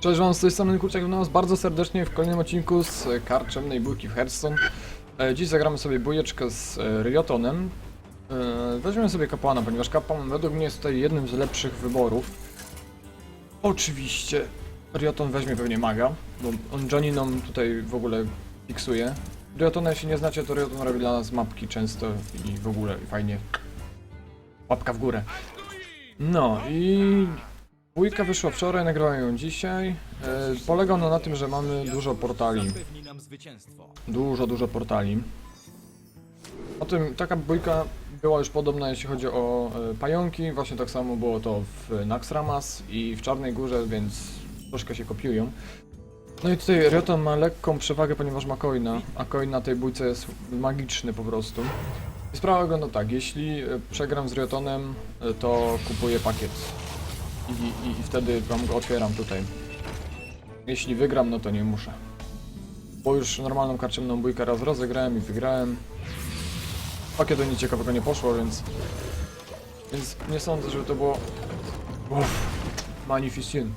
Cześć wam, z tej strony Kurczak nas bardzo serdecznie w kolejnym odcinku z e, karczemnej bójki w Hearthstone. E, Dziś zagramy sobie bójeczkę z e, Ryotonem. E, Weźmiemy sobie kapłana, ponieważ kapłan według mnie jest tutaj jednym z lepszych wyborów. Oczywiście Ryoton weźmie pewnie maga, bo on Janinom tutaj w ogóle fiksuje. Ryotona jeśli nie znacie, to Ryoton robi dla nas mapki często i w ogóle fajnie. Łapka w górę. No i Bójka wyszła wczoraj, nagrałem ją dzisiaj. E, polega ona na tym, że mamy dużo portali. Dużo, dużo portali. O tym, taka bójka była już podobna jeśli chodzi o e, pająki. Właśnie tak samo było to w Naxxramas i w Czarnej Górze, więc troszkę się kopiują. No i tutaj Ryoton ma lekką przewagę, ponieważ ma coina, a coin na tej bójce jest magiczny po prostu. I sprawa wygląda tak, jeśli e, przegram z Ryotonem, e, to kupuję pakiet. I, i, I wtedy wam go otwieram tutaj. Jeśli wygram, no to nie muszę. Bo już normalną karczemną bójkę raz rozegrałem i wygrałem. Pakietu nic ciekawego nie poszło, więc... Więc nie sądzę, żeby to było... Uff, magnificent.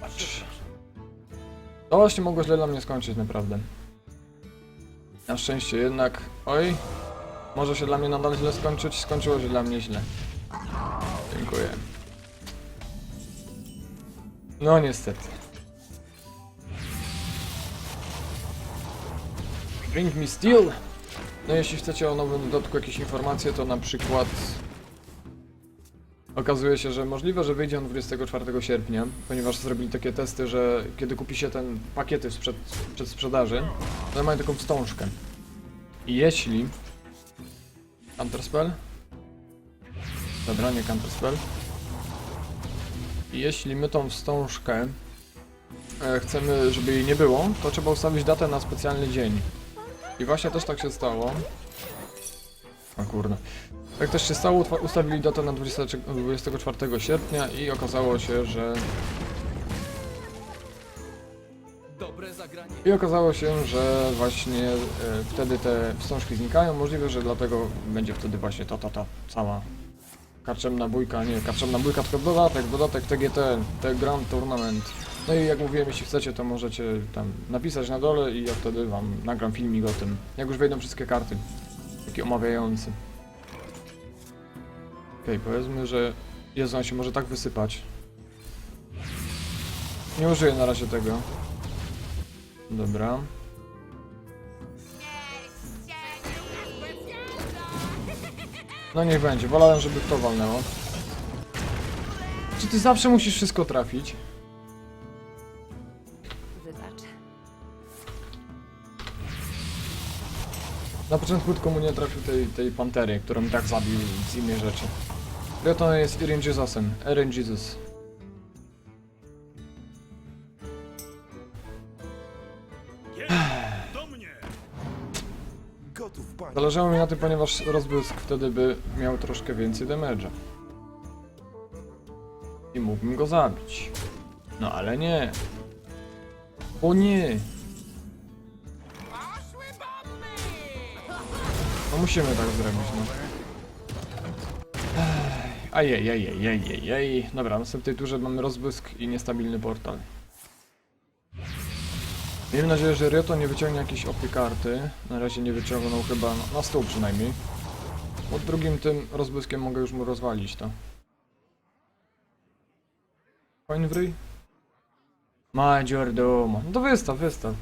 Patrz. To właśnie mogło źle dla mnie skończyć, naprawdę. Na szczęście jednak... Oj! Może się dla mnie nadal źle skończyć, skończyło się dla mnie źle. Dziękuję. No niestety. Bring me steel! No jeśli chcecie o nowym dodatku jakieś informacje, to na przykład okazuje się, że możliwe, że wyjdzie on 24 sierpnia, ponieważ zrobili takie testy, że kiedy kupi się ten pakiety sprzed, przed sprzedaży, to mają taką wstążkę. I jeśli Counterspell Dobra, nie counterspell. I jeśli my tą wstążkę e, chcemy, żeby jej nie było, to trzeba ustawić datę na specjalny dzień. I właśnie też tak się stało. O kurde. Tak też się stało, ustawili datę na 20, 24 sierpnia i okazało się, że... I okazało się, że właśnie e, wtedy te wstążki znikają. Możliwe, że dlatego będzie wtedy właśnie ta, ta, ta cała karczemna bójka, nie karczemna bójka, tylko dodatek, dodatek TGT, The Grand Tournament. No i jak mówiłem, jeśli chcecie, to możecie tam napisać na dole i ja wtedy wam nagram filmik o tym, jak już wejdą wszystkie karty, taki omawiający. Okej, powiedzmy, że Jezu, on się może tak wysypać. Nie użyję na razie tego. Dobra. No niech będzie, wolałem, żeby to walnęło. Czy ty zawsze musisz wszystko trafić? Wybacz. Na początku tylko mu nie trafił tej, tej pantery, którą i tak zabił z innej rzeczy. Ryoton jest Irin Jesusem. Eren Jesus. Zależało mi na tym, ponieważ rozbłysk wtedy by miał troszkę więcej damage'a. I mógłbym go zabić. No ale nie. O nie! No musimy tak zrobić, no. Ajajajajajajaj. Dobra, w następnej turze mamy rozbłysk i niestabilny portal. Miejmy nadzieję, że Ryoto nie wyciągnie jakieś opie karty. Na razie nie wyciągnął chyba na, na stół przynajmniej. Pod drugim tym rozbłyskiem mogę już mu rozwalić to. Coin w ryj? Majordoma. No to wystaw, wystaw.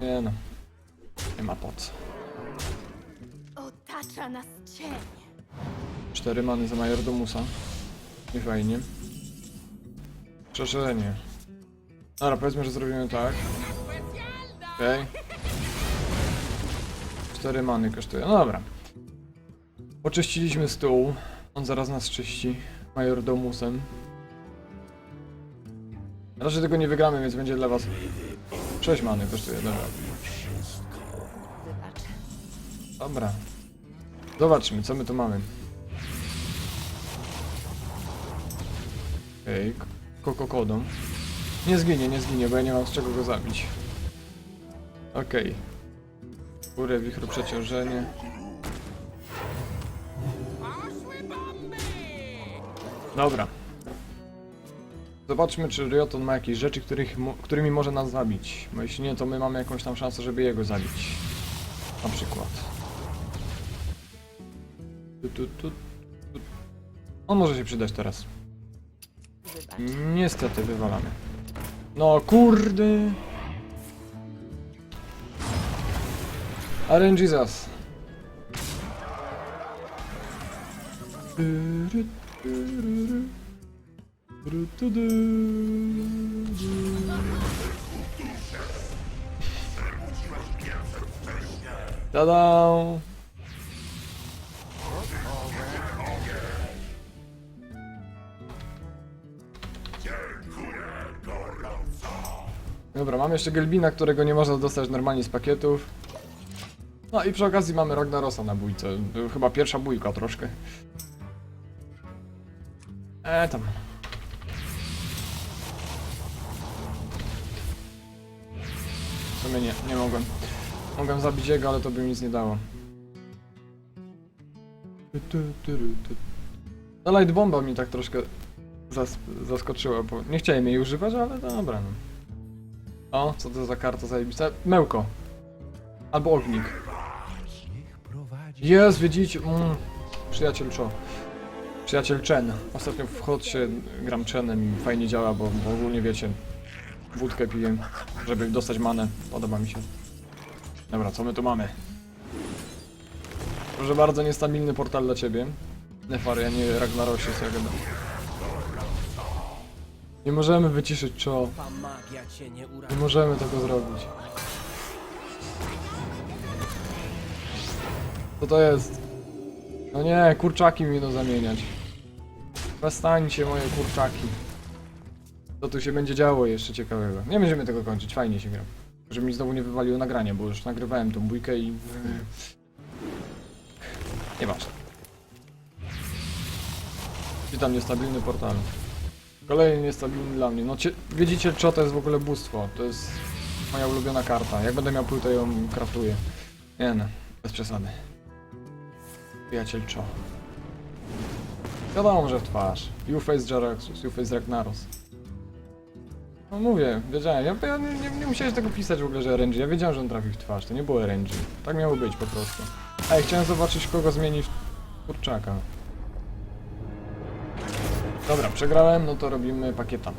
Nie no. Nie ma po co. Otacza nas cień. Cztery many za Majordomusa. Nie fajnie. Przeszenie. Dobra, powiedzmy, że zrobimy tak. Okej. Cztery many kosztuje. No dobra. Oczyściliśmy stół. On zaraz nas czyści. Majordomusem. Raczej tego nie wygramy, więc będzie dla was... 6 many kosztuje, dobra. Dobra. Zobaczmy, co my tu mamy. Okej, okay. kokokodą. Nie zginie, nie zginie, bo ja nie mam z czego go zabić. Okej. Okay. Górę, wichru, przeciążenie. Dobra. Zobaczmy, czy Ryoton ma jakieś rzeczy, których, którymi może nas zabić. Bo jeśli nie, to my mamy jakąś tam szansę, żeby jego zabić. Na przykład. Tu, tu, tu, tu. On może się przydać teraz. Niestety wywalamy. No kurde. RNGesus. Tada! Dobra, mamy jeszcze Gelbina, którego nie można dostać normalnie z pakietów. No i przy okazji mamy Ragnarosa na bójce. Chyba pierwsza bójka troszkę. E tam. W sumie nie, nie mogłem. Mogłem zabić jego, ale to by mi nic nie dało. Ta light bomba mi tak troszkę zas zaskoczyła, bo nie chciałem jej używać, ale dobra no. O, co to za karta zajebista? Mełko. Albo ognik. Jest, widzicie? Mm. Przyjaciel Cho. Przyjaciel Chen. Ostatnio w Hotsie gram Chenem i fajnie działa, bo, bo ogólnie wiecie, wódkę piję, żeby dostać manę. Podoba mi się. Dobra, co my tu mamy? Proszę bardzo, niestabilny portal dla ciebie. Nefary, a nie Ragnarosie, co ja gadam. Nie możemy wyciszyć Cho. Ta magia cię nie Nie uratuje. możemy tego zrobić. Co to jest? No nie, kurczaki mi będą zamieniać. Przestańcie moje kurczaki. Co tu się będzie działo jeszcze ciekawego? Nie będziemy tego kończyć, fajnie się gra. Żeby mi znowu nie wywaliło nagranie, bo już nagrywałem tą bójkę i... Nieważne. Witam niestabilny portal. Kolejny niestabilny dla mnie. No cie, widzicie, co to jest w ogóle bóstwo. To jest moja ulubiona karta. Jak będę miał płytę, ją kraftuję. Nie no, bez przesady. Przyjaciel Cho. Wiadomo, że w twarz. You face Jaraxus, you face Ragnaros. No mówię, wiedziałem. Ja, ja nie, nie, nie musiałeś tego pisać w ogóle, że RNG. Ja wiedziałem, że on trafi w twarz. To nie było RNG. Tak miało być po prostu. Ej, chciałem zobaczyć, kogo zmieni w kurczaka. Dobra, przegrałem, no to robimy pakieta.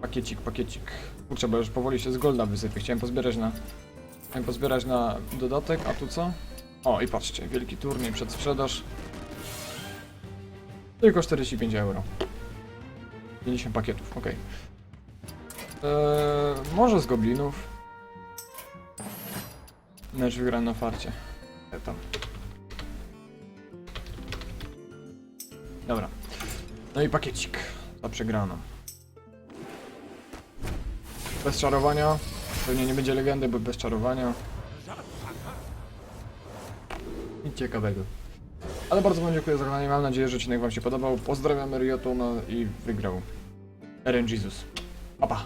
Pakiecik, pakiecik. Kurczę, bo już powoli się z golda wysypie. Chciałem pozbierać na... Chciałem pozbierać na dodatek, a tu co? O, i patrzcie, wielki turniej przed sprzedaż. Tylko 45 euro. 50 pakietów, ok. Eee, może z goblinów. Mecz wygrany na farcie. E, tam. Dobra. No i pakiecik za przegraną. Bez czarowania. Pewnie nie będzie legendy, bo bez czarowania. Nic ciekawego. Ale bardzo wam dziękuję za oglądanie. Mam nadzieję, że odcinek wam się podobał. Pozdrawiam Riotona i wygrał. Eren Jesus. Pa, pa.